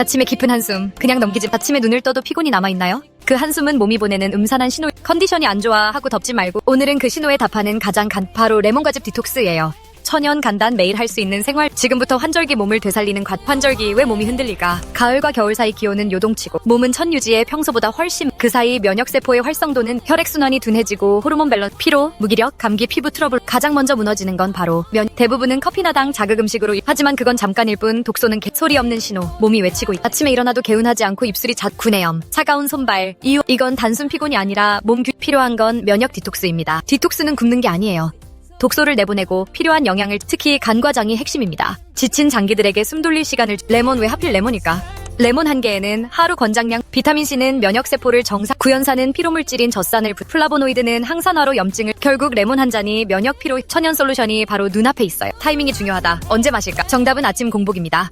아침에 깊은 한숨 그냥 넘기지. 아침에 눈을 떠도 피곤이 남아있나요? 그 한숨은 몸이 보내는 음산한 신호 컨디션이 안 좋아 하고 덮지 말고 오늘은 그 신호에 답하는 가장 간 바로 레몬과즙 디톡스예요 천연 간단 매일 할 수 있는 생활. 지금부터 환절기 몸을 되살리는 갓 환절기 왜 몸이 흔들릴까? 가을과 겨울 사이 기온은 요동치고 몸은 천 유지에 평소보다 훨씬 그 사이 면역세포의 활성도는 혈액순환이 둔해지고 호르몬 밸런스 피로 무기력 감기 피부 트러블 가장 먼저 무너지는 건 바로 면. 대부분은 커피나 당 자극 음식으로 하지만 그건 잠깐일 뿐 독소는 개, 소리 없는 신호. 몸이 외치고 있. 아침에 일어나도 개운하지 않고 입술이 잣 구내염. 차가운 손발. 이유 이건 단순 피곤이 아니라 몸 규, 필요한 건 면역 디톡스입니다. 디톡스는 굶는 게 아니에요 독소를 내보내고 필요한 영양을 특히 간과 장이 핵심입니다. 지친 장기들에게 숨 돌릴 시간을 주- 레몬 왜 하필 레몬일까? 레몬 한 개에는 하루 권장량, 비타민C는 면역 세포를 정상, 구연산은 피로물질인 젖산을, 부- 플라보노이드는 항산화로 염증을, 결국 레몬 한 잔이 면역 피로 천연 솔루션이 바로 눈앞에 있어요. 타이밍이 중요하다. 언제 마실까? 정답은 아침 공복입니다.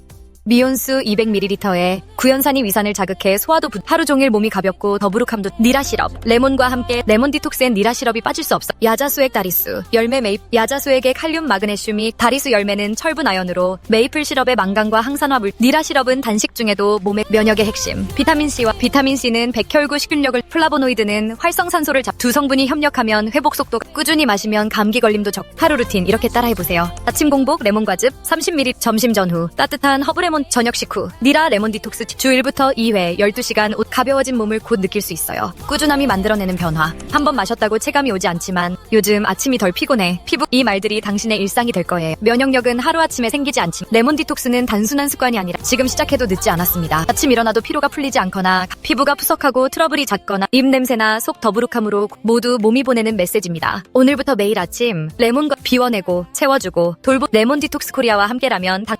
미온수 200ml에 구연산이 위산을 자극해 소화도 부... 하루 종일 몸이 가볍고 더부룩함도 니라 시럽. 레몬과 함께 레몬 디톡스엔 니라 시럽이 빠질 수 없어. 야자수액 다리수. 열매 메이플 야자수액의 칼륨 마그네슘 이 다리수 열매는 철분 아연으로 메이플 시럽의 망간과 항산화 물. 니라 시럽은 단식 중에도 몸의 면역의 핵심. 비타민 C와 비타민 C는 백혈구 식균력을 플라보노이드는 활성산소를 잡 두 성분이 협력하면 회복 속도 꾸준히 마시면 감기 걸림도 적 하루 루틴 이렇게 따라해 보세요. 아침 공복 레몬 과즙 30ml 점심 전후 따뜻한 허브 레몬 저녁 식후 니라 레몬 디톡스 주 1부터 2회 12시간 옷 가벼워진 몸을 곧 느낄 수 있어요. 꾸준함이 만들어내는 변화. 한번 마셨다고 체감이 오지 않지만 요즘 아침이 덜 피곤해. 피부 이 말들이 당신의 일상이 될 거예요. 면역력은 하루아침에 생기지 않지. 레몬 디톡스는 단순한 습관이 아니라 지금 시작해도 늦지 않았습니다. 아침 일어나도 피로가 풀리지 않거나 피부가 푸석하고 트러블이 잦거나 입 냄새나 속 더부룩함으로 모두 몸이 보내는 메시지입니다. 오늘부터 매일 아침 레몬과 비워내고 채워주고 돌보 레몬 디톡스 코리아와 함께라면 당-